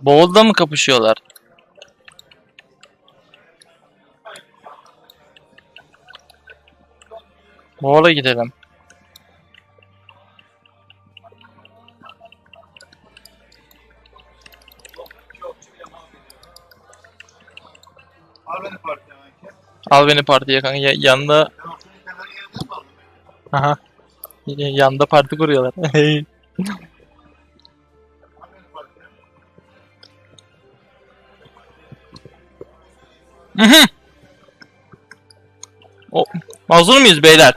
Bowl'da mı kapışıyorlar? Bowl'a gidelim. Al beni partiye kanka. Ya, yanında... Aha. Yanda parti kuruyorlar. Mhm. o, hazır mıyız beyler?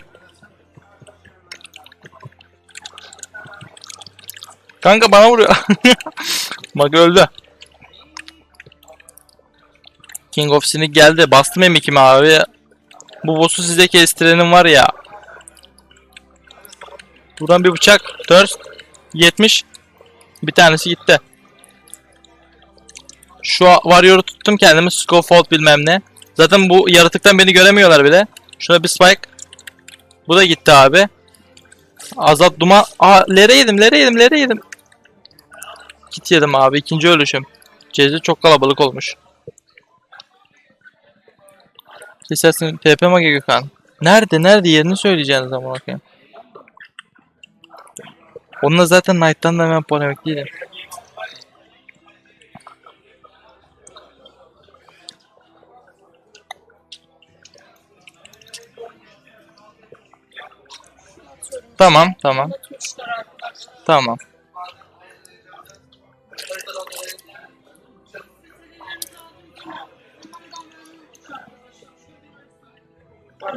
Kanka bana vuruyor. Bak öldü. King of Sinik geldi. Bastım M2'mi abi. Bu boss'u size kestirenim var ya. Buradan bir bıçak. Thirst. 70. Bir tanesi gitti. Şu Warrior'u tuttum kendimi. Scofold bilmem ne. Zaten bu yaratıktan beni göremiyorlar bile. Şuna bir spike. Bu da gitti abi. Azat duman. Aa lere yedim lere yedim lere yedim. Git yedim abi. ikinci ölüşüm. Cezi çok kalabalık olmuş. Kesersin TP Mage Gökhan. Nerede nerede yerini söyleyeceğiniz ama bakayım. Onunla zaten Knight'tan da hemen polemik değilim. Tamam tamam tamam.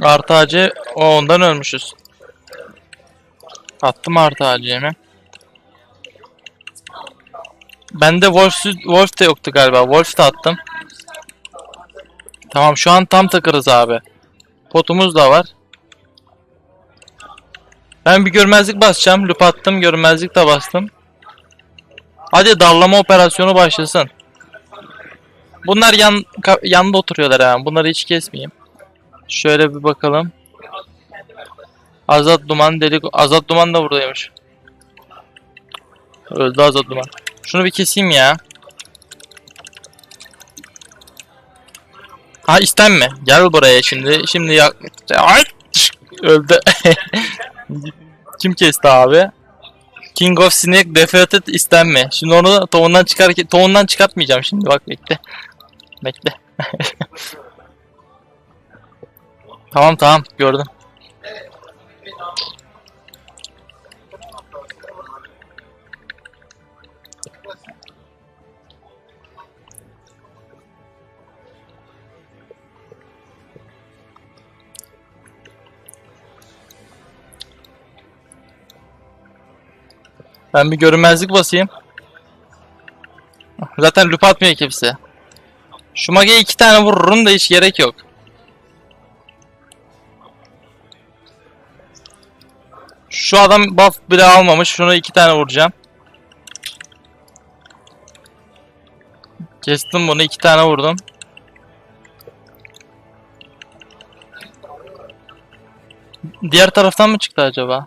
Artı ağacı o ondan ölmüşüz. Attım artı yine. Bende Wolf, Wolf de yoktu galiba. Wolf de attım. Tamam şu an tam takırız abi. Potumuz da var. Ben bir görmezlik basacağım. Loop attım. Görmezlik de bastım. Hadi darlama operasyonu başlasın. Bunlar yan yanda oturuyorlar hemen. Bunları hiç kesmeyeyim. Şöyle bir bakalım. Azat Duman delik. Azat Duman da buradaymış. Öldü Azat Duman. Şunu bir keseyim ya. Ha istenme. Gel buraya şimdi. Şimdi ya... Ay! Öldü. Kim kesti abi? King of Snake defeated istenme. Şimdi onu tohumdan çıkar tohumdan çıkartmayacağım şimdi bak bekle. Bekle. tamam tamam gördüm. Ben bir görünmezlik basayım. Zaten loop atmıyor kimse. Şu mageye iki tane vururum da hiç gerek yok. Şu adam buff bile almamış. Şunu iki tane vuracağım. Kestim bunu iki tane vurdum. Diğer taraftan mı çıktı acaba?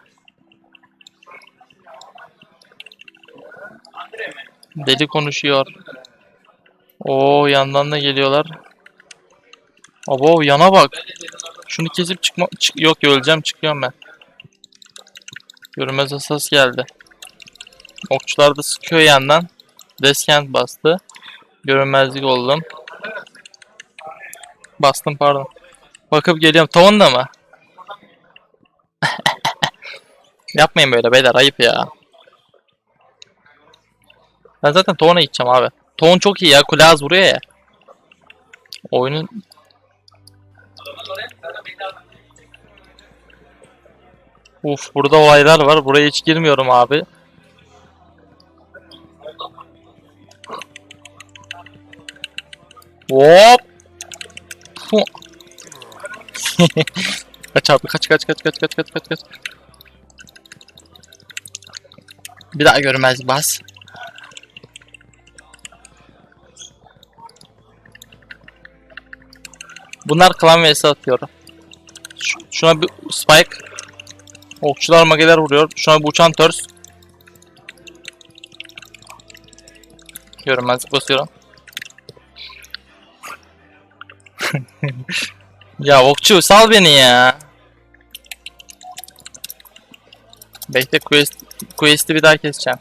Deli konuşuyor. Oo yandan da geliyorlar. Abo yana bak. Şunu kesip çıkma çık yok öleceğim çıkıyorum ben. Görünmez asas geldi. Okçular da sıkıyor yandan. Deskent bastı. Görünmezlik oldum. Bastım pardon. Bakıp geliyorum. Tavun da mı? Yapmayın böyle beyler ayıp ya. Ben zaten Town'a gideceğim abi. Town çok iyi ya. Kule az vuruyor ya. Oyunun... Uf burada olaylar var. Buraya hiç girmiyorum abi. Hop. Kaç abi kaç kaç kaç kaç kaç kaç kaç kaç. Bir daha görmez bas. Bunlar klan vs atıyor. Şuna bir spike. Okçular mageler vuruyor. Şuna bir uçan törs. Görünmezlik basıyorum. ya okçu sal beni ya. Bekle quest, quest'i bir daha keseceğim.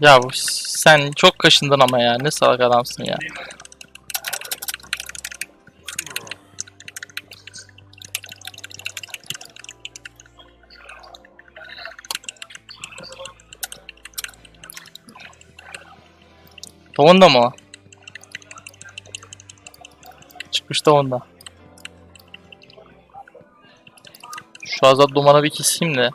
Ya bu sen çok kaşındın ama ya ne salak adamsın ya. Tavanında mı o? Çıkmış tavanda. Şu azat dumanı bir keseyim de.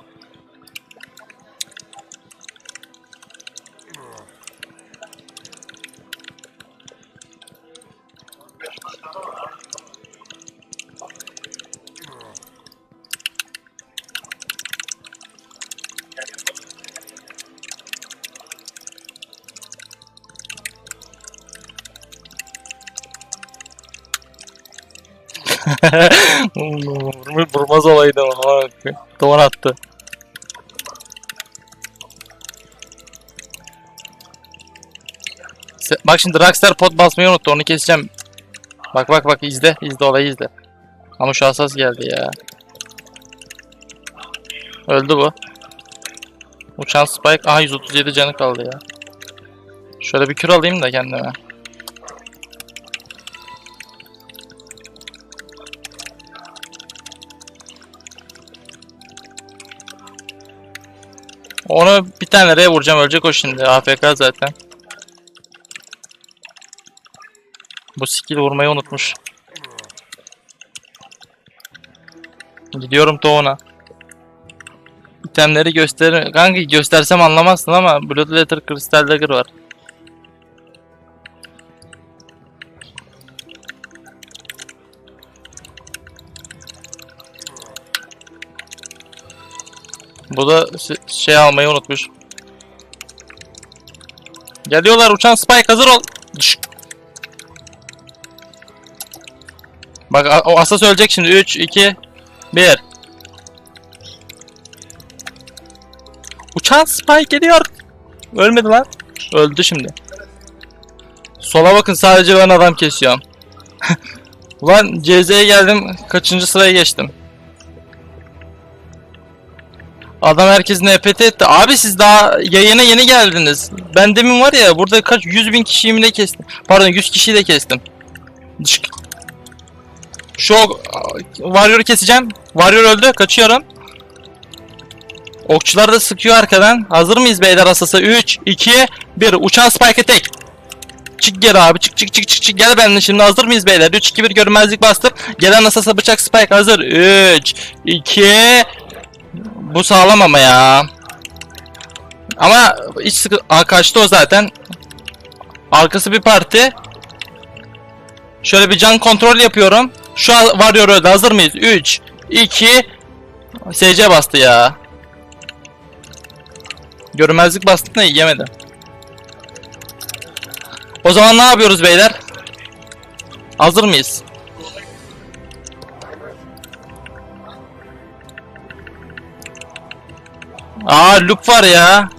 Vurmaz olaydı ama. Tavan attı. Bak şimdi Rockstar pot basmayı unuttu onu keseceğim. Bak bak bak izle izle olayı izle. Ama şu hassas geldi ya. Öldü bu. Uçan Spike. Aha 137 canı kaldı ya. Şöyle bir kür alayım da kendime. Onu bir tane R vuracağım ölecek o şimdi. AFK zaten. Bu skill vurmayı unutmuş. Gidiyorum Toğun'a. İtemleri göster... Kanka göstersem anlamazsın ama Blood Letter Crystal Dagger var. Bu da şey almayı unutmuş. Geliyorlar uçan Spike hazır ol. Düş. Bak o Asas ölecek şimdi 3 2 1 Uçan Spike geliyor. Ölmedi lan. Öldü şimdi. Sola bakın sadece ben adam kesiyorum. Ulan CZ'ye geldim. Kaçıncı sıraya geçtim. Adam herkesin EPT etti. Abi siz daha yayına yeni geldiniz. Ben demin var ya burada kaç 100 bin kişiyi mi ne kestim? Pardon 100 kişiyi de kestim. Şu Warrior'ı keseceğim. Warrior öldü. Kaçıyorum. Okçular da sıkıyor arkadan. Hazır mıyız beyler asası? 3, 2, 1. Uçan Spike'ı tek. Çık geri abi. Çık çık çık çık çık. Gel benimle şimdi. Hazır mıyız beyler? 3, 2, 1 görünmezlik bastım. Gelen asasa bıçak Spike hazır. 3, 2, bu sağlam ama ya. Ama hiç sıkı... Aa, kaçtı o zaten. Arkası bir parti. Şöyle bir can kontrol yapıyorum. Şu an varıyor öyle. Hazır mıyız? 3, 2, SC bastı ya. Görünmezlik bastı da yemedi. O zaman ne yapıyoruz beyler? Hazır mıyız? Aa loop var ya.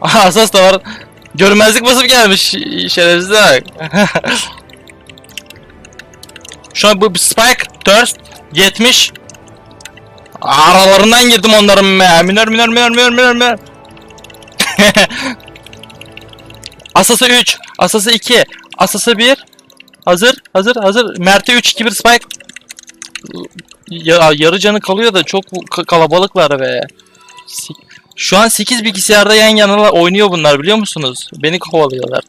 Aha asas da var. Görmezlik basıp gelmiş şerefsiz bak. Şu an bu Spike Thirst 70 Aralarından girdim onların be. Minör minör minör minör minör minör. Asası 3, Asası 2, Asası 1. Hazır, hazır, hazır. Mert'e 3 2 1 Spike. Ya, yarı canı kalıyor da çok ka- kalabalıklar be. Şu an 8 bilgisayarda yan yana oynuyor bunlar biliyor musunuz? Beni kovalıyorlar.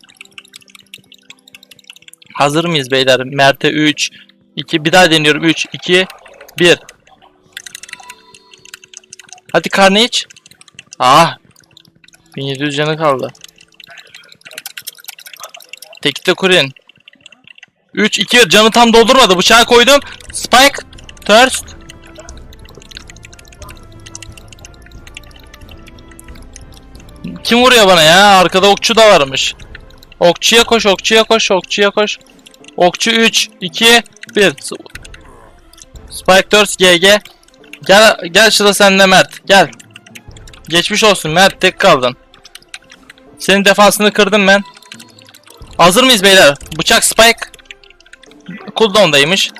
Hazır mıyız beyler? Mert'e 3 2 bir daha deniyorum 3 2 1 Hadi Carnage. Ah. 1700 canı kaldı. Tekte Kurin. 3 2 canı tam doldurmadı. Bıçağı koydum. Spike. Thirst. Kim vuruyor bana ya? Arkada okçu da varmış. Okçuya koş, okçuya koş, okçuya koş. Okçu 3, 2, 1. Spike 4 GG. Gel gel şurada senle Mert. Gel. Geçmiş olsun Mert tek kaldın. Senin defansını kırdım ben. Hazır mıyız beyler? Bıçak Spike. Cooldown'daymış.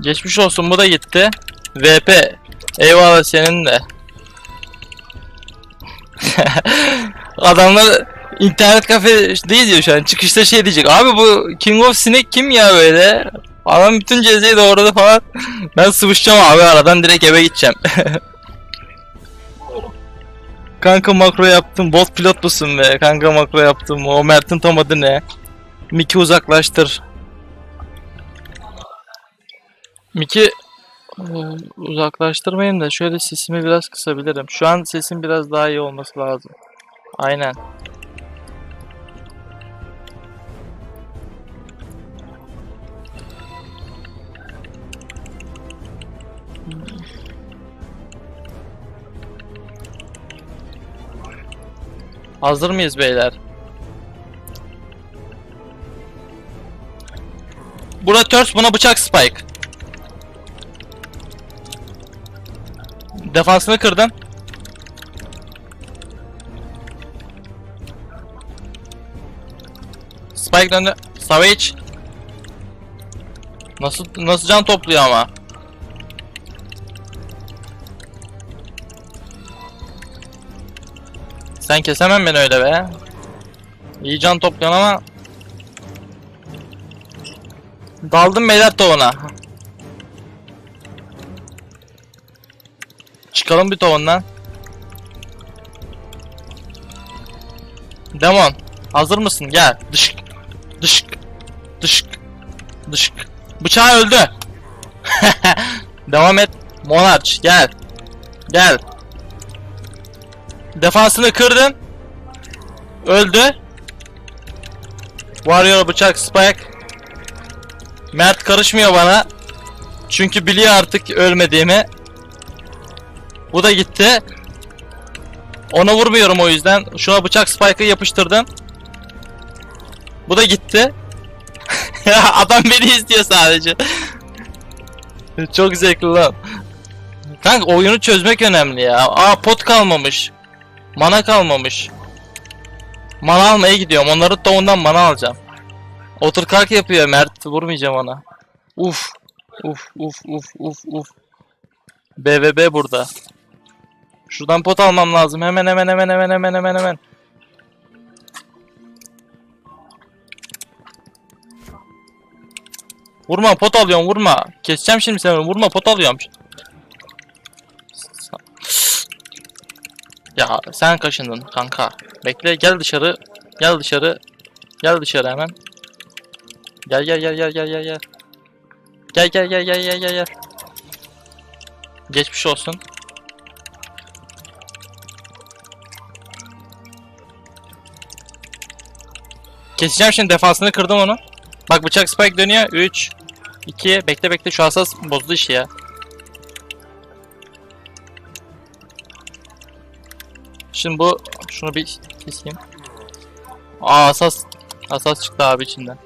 Geçmiş olsun bu da gitti. VP. Eyvallah senin de. Adamlar internet kafe değil diyor şu an. Çıkışta şey diyecek. Abi bu King of Snake kim ya böyle? Adam bütün cezayı doğradı falan. Ben sıvışacağım abi aradan direkt eve gideceğim. Kanka makro yaptım. Bot pilot musun be? Kanka makro yaptım. O Mert'in tam adı ne? Miki uzaklaştır. Miki Ee, uzaklaştırmayayım da şöyle sesimi biraz kısabilirim. Şu an sesim biraz daha iyi olması lazım. Aynen. Hazır mıyız beyler? Buna ters, buna bıçak spike. Defansını kırdın. Spike döndü. Savage. Nasıl nasıl can topluyor ama? Sen kesemem beni öyle be. İyi can topluyorsun ama Daldım beyler tavuğuna. Çıkalım bir tavuğundan. Demon. Hazır mısın? Gel. Dışık. Dışık. Dışık. Dışık. Bıçağı öldü. Devam et. Monarch gel. Gel. Defansını kırdın. Öldü. Warrior bıçak spike. Mert karışmıyor bana. Çünkü biliyor artık ölmediğimi. Bu da gitti. Ona vurmuyorum o yüzden. Şuna bıçak spike'ı yapıştırdım. Bu da gitti. Adam beni istiyor sadece. Çok zevkli lan. Kanka oyunu çözmek önemli ya. Aa pot kalmamış. Mana kalmamış. Mana almaya gidiyorum. Onların tavuğundan mana alacağım. Otur kalk yapıyor Mert. Vurmayacağım ona. Uf. Uf uf uf uf uf. BVB burada. Şuradan pot almam lazım. Hemen hemen hemen hemen hemen hemen hemen. Vurma pot alıyorum vurma. Keseceğim şimdi seni vurma pot alıyorum. Ya sen kaşındın kanka. Bekle gel dışarı. Gel dışarı. Gel dışarı hemen. Gel gel gel gel gel gel gel. Gel gel gel gel gel gel gel. Geçmiş olsun. Keseceğim şimdi defansını kırdım onu. Bak bıçak spike dönüyor. 3 2 bekle bekle şu asas bozdu işi ya. Şimdi bu şunu bir keseyim. Aa asas asas çıktı abi içinden.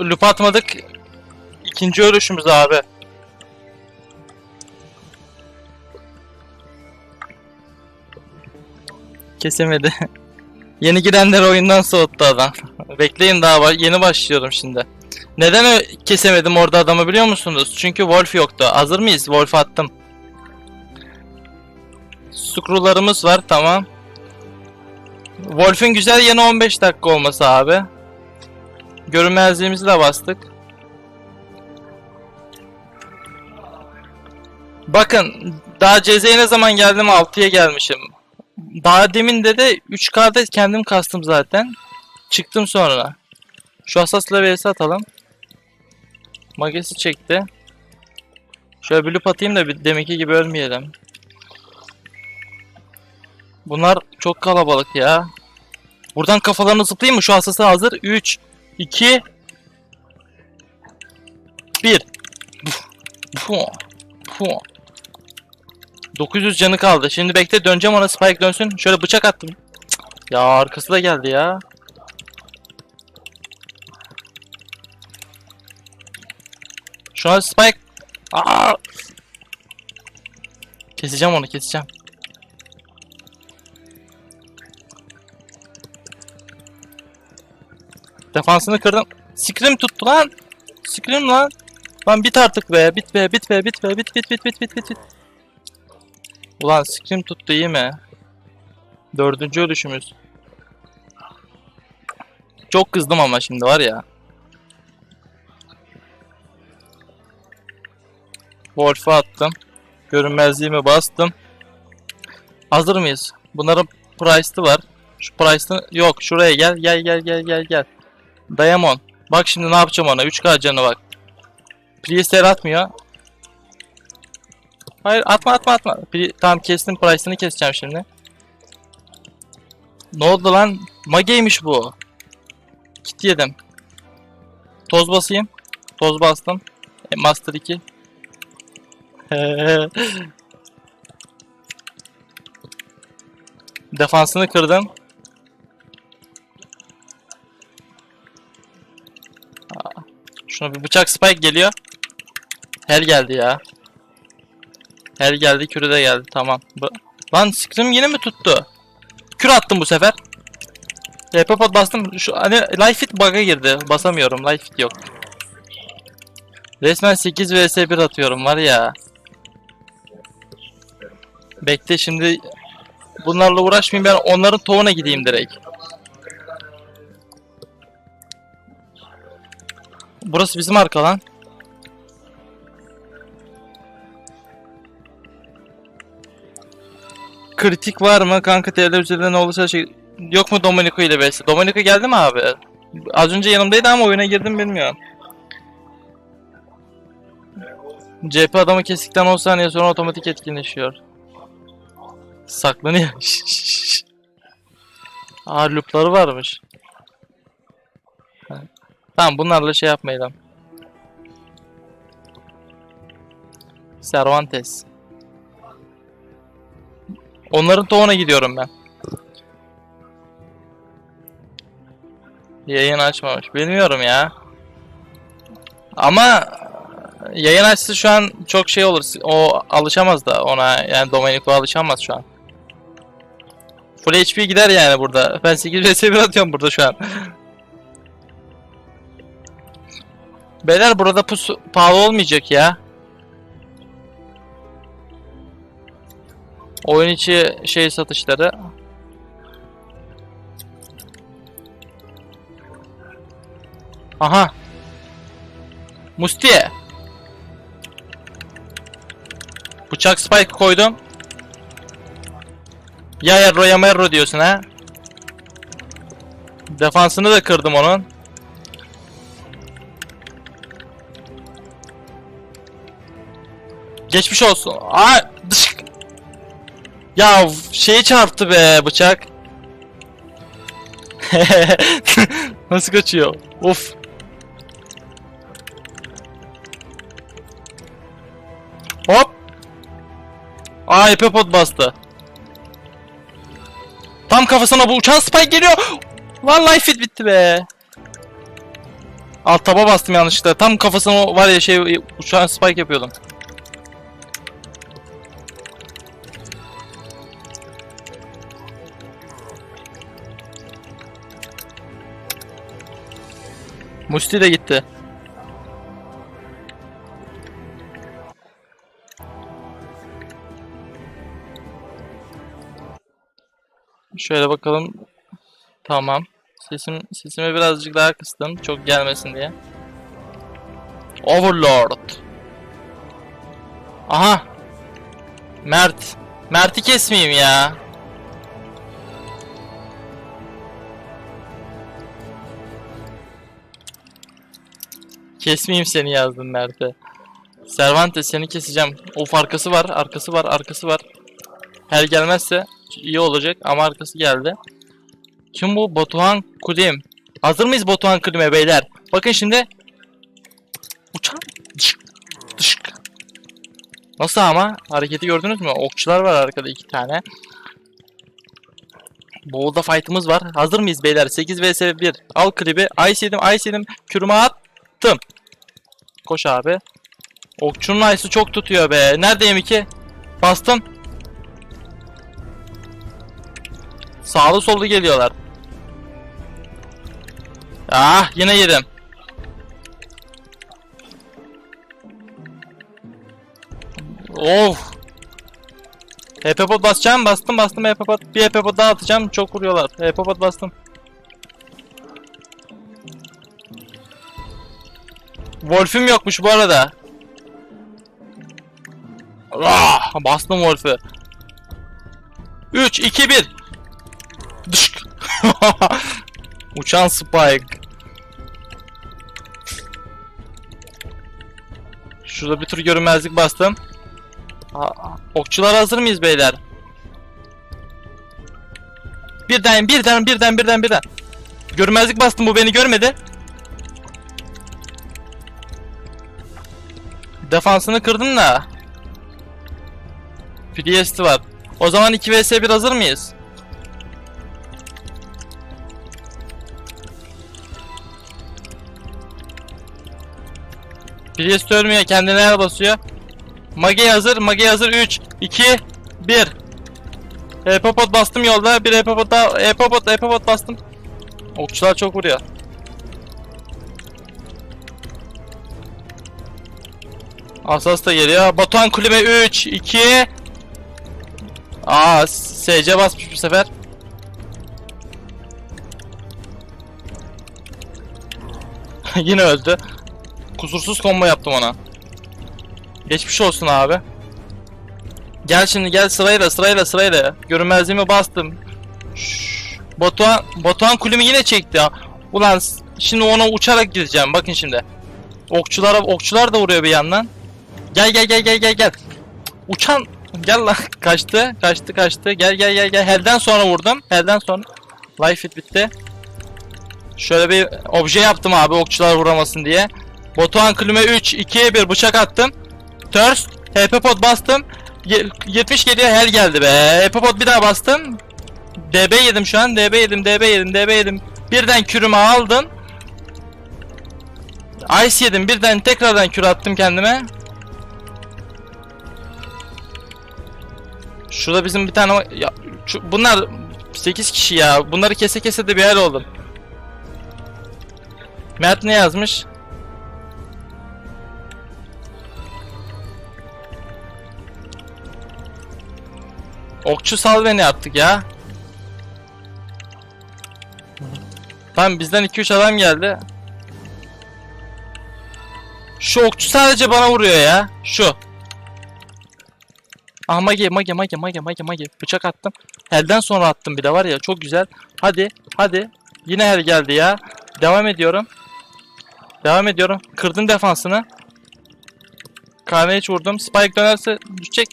Lup atmadık. İkinci ölüşümüz abi. Kesemedi. yeni girenler oyundan soğuttu adam. Bekleyin daha ba- yeni başlıyorum şimdi. Neden kesemedim orada adamı biliyor musunuz? Çünkü Wolf yoktu. Hazır mıyız? Wolf attım. Screw'larımız var tamam. Wolf'ün güzel yanı 15 dakika olması abi. Görünmezliğimizi de bastık. Bakın daha CZ'ye ne zaman geldim 6'ya gelmişim. Daha demin de de 3K'da kendim kastım zaten. Çıktım sonra. Şu asasla vs atalım. Magesi çekti. Şöyle bir loop atayım da bir deminki gibi ölmeyelim. Bunlar çok kalabalık ya. Buradan kafalarını zıplayayım mı? Şu asası hazır. 3 2 1 Fu. Fu. 900 canı kaldı. Şimdi bekle döneceğim ona Spike dönsün. Şöyle bıçak attım. Ya arkası da geldi ya. Şu an Spike. Aa! Keseceğim onu keseceğim. Defansını kırdım. Scream tuttu lan. Scream lan. Lan bit artık be. Bit be bit be bit be bit bit bit bit bit bit bit. Ulan Scream tuttu iyi mi? Dördüncü ölüşümüz. Çok kızdım ama şimdi var ya. Wolf'u attım. Görünmezliğimi bastım. Hazır mıyız? Bunların price'ı var. Şu price'ı yok. Şuraya gel. Gel gel gel gel gel. Diamond. Bak şimdi ne yapacağım ona. 3K canı bak. Priest'ler atmıyor. Hayır atma atma atma. Pri tamam kestim price'ını keseceğim şimdi. Ne oldu lan? Mage'ymiş bu. Kit yedim. Toz basayım. Toz bastım. E, Master 2. Defansını kırdım. Şuna bir bıçak spike geliyor. Hel geldi ya. Hel geldi, kürü de geldi. Tamam. Bu... Lan scream yine mi tuttu? Kür attım bu sefer. TP pot bastım. Şu hani life fit bug'a girdi. Basamıyorum. Life fit yok. Resmen 8 vs 1 atıyorum var ya. Bekle şimdi bunlarla uğraşmayayım ben onların tohuna gideyim direkt. Burası bizim arka lan. Kritik var mı kanka televizyonda ne olursa şey yok mu Domenico ile vs. Domenico geldi mi abi? Az önce yanımdaydı ama oyuna girdim bilmiyorum. CP adamı kestikten 10 saniye sonra otomatik etkinleşiyor. Saklanıyor. Aa loopları varmış. Tamam bunlarla şey yapmayalım. Cervantes. Onların tohuna gidiyorum ben. Yayın açmamış. Bilmiyorum ya. Ama yayın açsa şu an çok şey olur. O alışamaz da ona. Yani Domenico alışamaz şu an. Full HP gider yani burada. Ben 8 vs 1 atıyorum burada şu an. Beyler burada pusu pahalı olmayacak ya. Oyun içi şey satışları. Aha. Mustiye. Bıçak spike koydum. Ya Erro ya Merro diyorsun ha. Defansını da kırdım onun. Geçmiş olsun. Aa, dış. Ya şeyi çarptı be bıçak. Nasıl kaçıyor? Of. Hop. Aa epepod bastı. Tam kafasına bu uçan spike geliyor. Vallahi fit bitti be. Alt taba bastım yanlışlıkla. Tam kafasına var ya şey uçan spike yapıyordum. Musti de gitti. Şöyle bakalım. Tamam. Sesim sesimi birazcık daha kıstım çok gelmesin diye. Overlord. Aha. Mert. Mert'i kesmeyeyim ya. Kesmeyeyim seni yazdım Mert'e. Cervantes seni keseceğim. Of arkası var, arkası var, arkası var. Her gelmezse iyi olacak ama arkası geldi. Kim bu? Batuhan Kulim. Hazır mıyız Batuhan Kulim'e beyler? Bakın şimdi. Uçan. Dışk. Dışk. Nasıl ama? Hareketi gördünüz mü? Okçular var arkada iki tane. Boğulda fight'ımız var. Hazır mıyız beyler? 8 vs 1. Al klibi. Ice yedim, ice yedim. Kürüme attım. Koş abi. Okçunun ice'ı çok tutuyor be. Neredeyim iki? Bastım. Sağlı sollu geliyorlar. Ah yine yedim. Of. HP pot basacağım. Bastım bastım HP pot. Bir HP pot daha atacağım. Çok vuruyorlar. HP pot bastım. Wolf'üm yokmuş bu arada. Ah, bastım Wolf'ü. 3 2 1. Dışk. Uçan Spike. Şurada bir tur görünmezlik bastım. Aa, okçular hazır mıyız beyler? Birden birden birden birden birden. Görünmezlik bastım bu beni görmedi. Defansını kırdın da. Priest'i var. O zaman 2 vs 1 hazır mıyız? Priest ölmüyor kendine el basıyor. Mage hazır, Mage hazır 3, 2, 1. Epopot bastım yolda, bir Epopot daha, Epopot, Epopot bastım. Okçular çok vuruyor. Asas da geliyor. Batuhan kulübe 3, 2. Aa, SC basmış bu sefer. Yine öldü. Kusursuz combo yaptım ona. Geçmiş olsun abi. Gel şimdi gel sırayla sırayla sırayla. Görünmezliğimi bastım. Şşş. Batuhan, Batuhan kulümü yine çekti ya. Ulan şimdi ona uçarak gideceğim. Bakın şimdi. Okçulara okçular da vuruyor bir yandan. Gel gel gel gel gel gel. Uçan gel lan kaçtı kaçtı kaçtı. Gel gel gel gel. Hell'den sonra vurdum. Hell'den sonra. Life it bitti. Şöyle bir obje yaptım abi okçular vuramasın diye. Batuhan klime 3 2'ye 1 bıçak attım. Thirst HP pot bastım. Ye- 70 geliyor hel geldi be. HP pot bir daha bastım. DB yedim şu an. DB yedim, DB yedim, DB yedim. Birden kürümü aldım. Ice yedim. Birden tekrardan kür attım kendime. Şurada bizim bir tane ya şu- bunlar 8 kişi ya. Bunları kese kese de bir hal oldum. Mert ne yazmış? Okçu sal beni attık ya. Tamam bizden 2-3 adam geldi. Şu okçu sadece bana vuruyor ya. Şu. Ah mage mage mage mage mage mage. Bıçak attım. Helden sonra attım bir de var ya çok güzel. Hadi hadi. Yine hel geldi ya. Devam ediyorum. Devam ediyorum. Kırdım defansını. Carnage vurdum. Spike dönerse düşecek.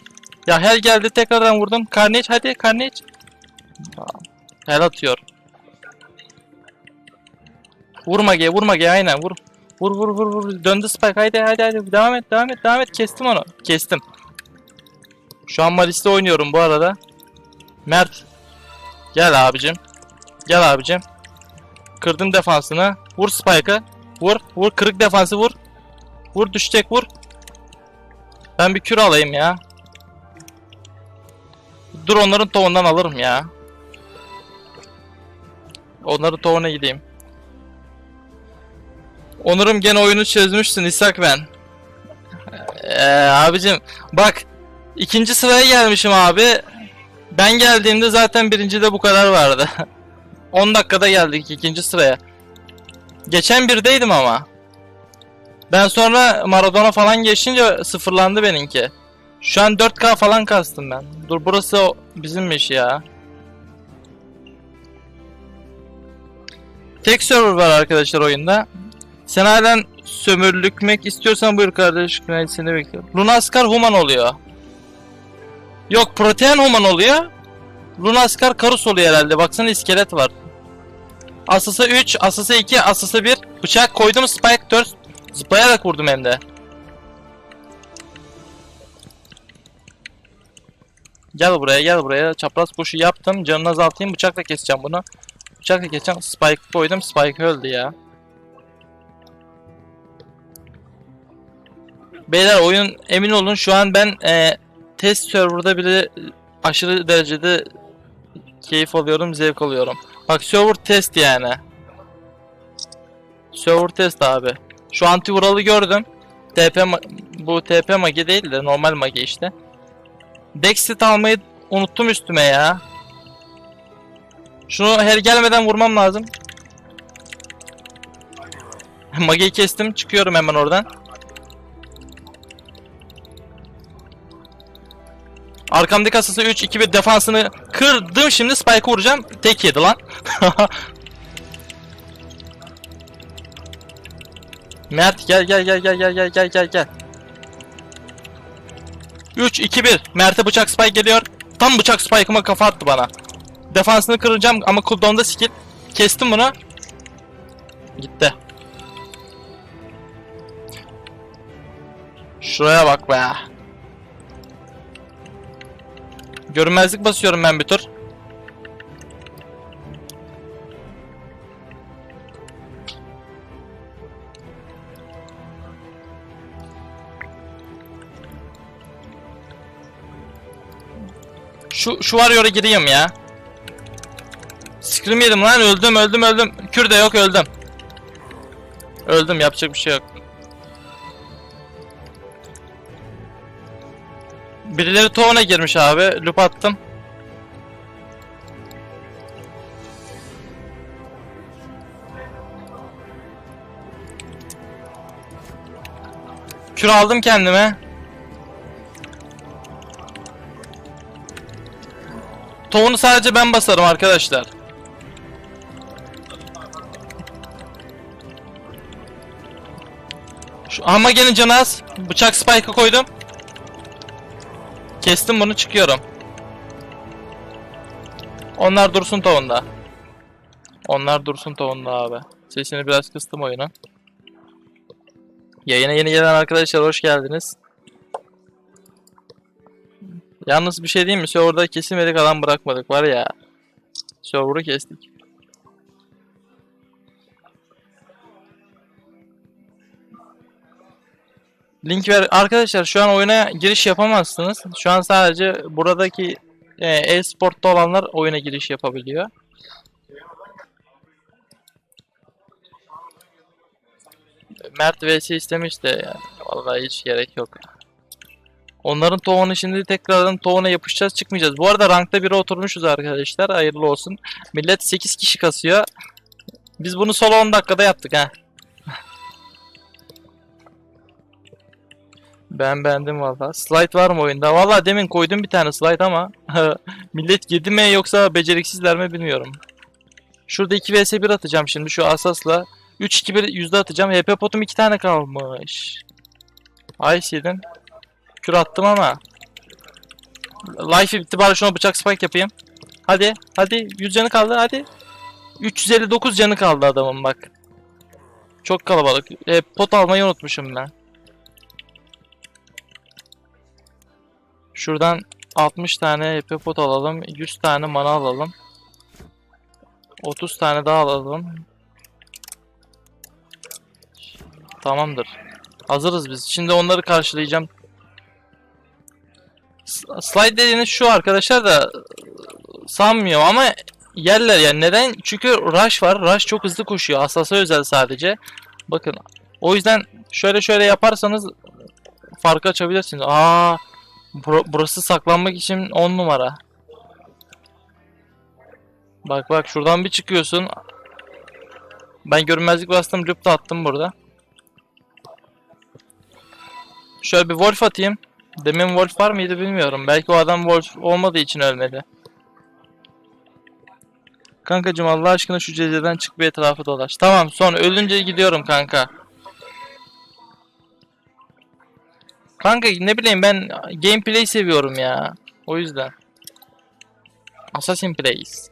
Ya hel geldi tekrardan vurdum. Carnage hadi Carnage. Ya, Hel atıyor. Vur Mage'ye vur Mage'ye aynen vur. Vur vur vur vur. Döndü Spike haydi haydi haydi. Devam et devam et devam et. Kestim onu. Kestim. Şu an Malis'te oynuyorum bu arada. Mert. Gel abicim. Gel abicim. Kırdım defansını. Vur Spike'ı. Vur. Vur. Kırık defansı vur. Vur düşecek vur. Ben bir kür alayım ya. Dur onların tohundan alırım ya. Onların tohuna gideyim. Onurum gene oyunu çözmüşsün İshak ben. Ee, abicim bak ikinci sıraya gelmişim abi. Ben geldiğimde zaten birincide bu kadar vardı. 10 dakikada geldik ikinci sıraya. Geçen birdeydim ama. Ben sonra Maradona falan geçince sıfırlandı benimki. Şu an 4K falan kastım ben. Dur burası bizimmiş ya. Tek server var arkadaşlar oyunda. Sen halen sömürlükmek istiyorsan buyur kardeş. Ben seni bekliyorum. Lunaskar human oluyor. Yok protein human oluyor. Lunaskar karus oluyor herhalde. Baksana iskelet var. Asası 3, Asası 2, Asası 1. Bıçak koydum Spike 4. Zıplayarak vurdum hem de. Gel buraya gel buraya. Çapraz koşu yaptım. Canını azaltayım. Bıçakla keseceğim bunu. Bıçakla keseceğim. Spike koydum. Spike öldü ya. Beyler oyun emin olun şu an ben e, test serverda bile aşırı derecede keyif alıyorum, zevk alıyorum. Bak server test yani. Server test abi. Şu anti vuralı gördüm. TP bu TP magi değil de normal magi işte. Dexit almayı unuttum üstüme ya. Şunu her gelmeden vurmam lazım. Magi'yi kestim. Çıkıyorum hemen oradan. Arkamdaki asası 3 2 1 defansını kırdım. Şimdi Spike'ı vuracağım. Tek yedi lan. Mert gel gel gel gel gel gel gel gel gel. 3 2 1 Mert'e bıçak spike geliyor. Tam bıçak spike'ıma kafa attı bana. Defansını kıracağım ama cooldown'da skill. Kestim bunu. Gitti. Şuraya bak be. Görünmezlik basıyorum ben bir tur. Şu şu var yora gireyim ya. Scream yedim lan öldüm öldüm öldüm. Kür de yok öldüm. Öldüm yapacak bir şey yok. Birileri toğuna girmiş abi. Loop attım. Kür aldım kendime. Toğunu sadece ben basarım arkadaşlar. Şu Hamage'nin canı az. Bıçak spike'ı koydum. Kestim bunu çıkıyorum. Onlar dursun toğunda. Onlar dursun toğunda abi. Sesini biraz kıstım oyunu. Yayına yeni gelen arkadaşlar hoş geldiniz. Yalnız bir şey diyeyim mi? Server'da kesilmedik adam bırakmadık var ya. Server'ı kestik. Link ver. Arkadaşlar şu an oyuna giriş yapamazsınız. Şu an sadece buradaki e, e-sportta olanlar oyuna giriş yapabiliyor. Mert vs istemiş de yani. Vallahi hiç gerek yok. Onların toğunu şimdi tekrardan toğuna yapışacağız çıkmayacağız. Bu arada rankta biri oturmuşuz arkadaşlar. Hayırlı olsun. Millet 8 kişi kasıyor. Biz bunu solo 10 dakikada yaptık ha. Ben beğendim valla. Slide var mı oyunda? Valla demin koydum bir tane slide ama millet yedi mi yoksa beceriksizler mi bilmiyorum. Şurada 2 vs 1 atacağım şimdi şu asasla. 3-2-1 yüzde atacağım. HP potum 2 tane kalmış. Ice yedim. Kür attım ama. Life bitti bari şuna bıçak spike yapayım. Hadi hadi 100 canı kaldı hadi. 359 canı kaldı adamın bak. Çok kalabalık. E, pot almayı unutmuşum ben. Şuradan 60 tane HP pot alalım. 100 tane mana alalım. 30 tane daha alalım. Tamamdır. Hazırız biz. Şimdi onları karşılayacağım. Slide dediğiniz şu arkadaşlar da sanmıyorum ama yerler yani neden? Çünkü rush var. Rush çok hızlı koşuyor. Asasa özel sadece. Bakın. O yüzden şöyle şöyle yaparsanız farkı açabilirsiniz. Aa, bura- burası saklanmak için 10 numara. Bak bak şuradan bir çıkıyorsun. Ben görünmezlik bastım, rip de attım burada. Şöyle bir wolf atayım. Demin wolf var mıydı bilmiyorum. Belki o adam wolf olmadığı için ölmedi. Kankacım Allah aşkına şu cezeden çık bir etrafı dolaş. Tamam son ölünce gidiyorum kanka. Kanka ne bileyim ben gameplay seviyorum ya. O yüzden. Assassin Plays.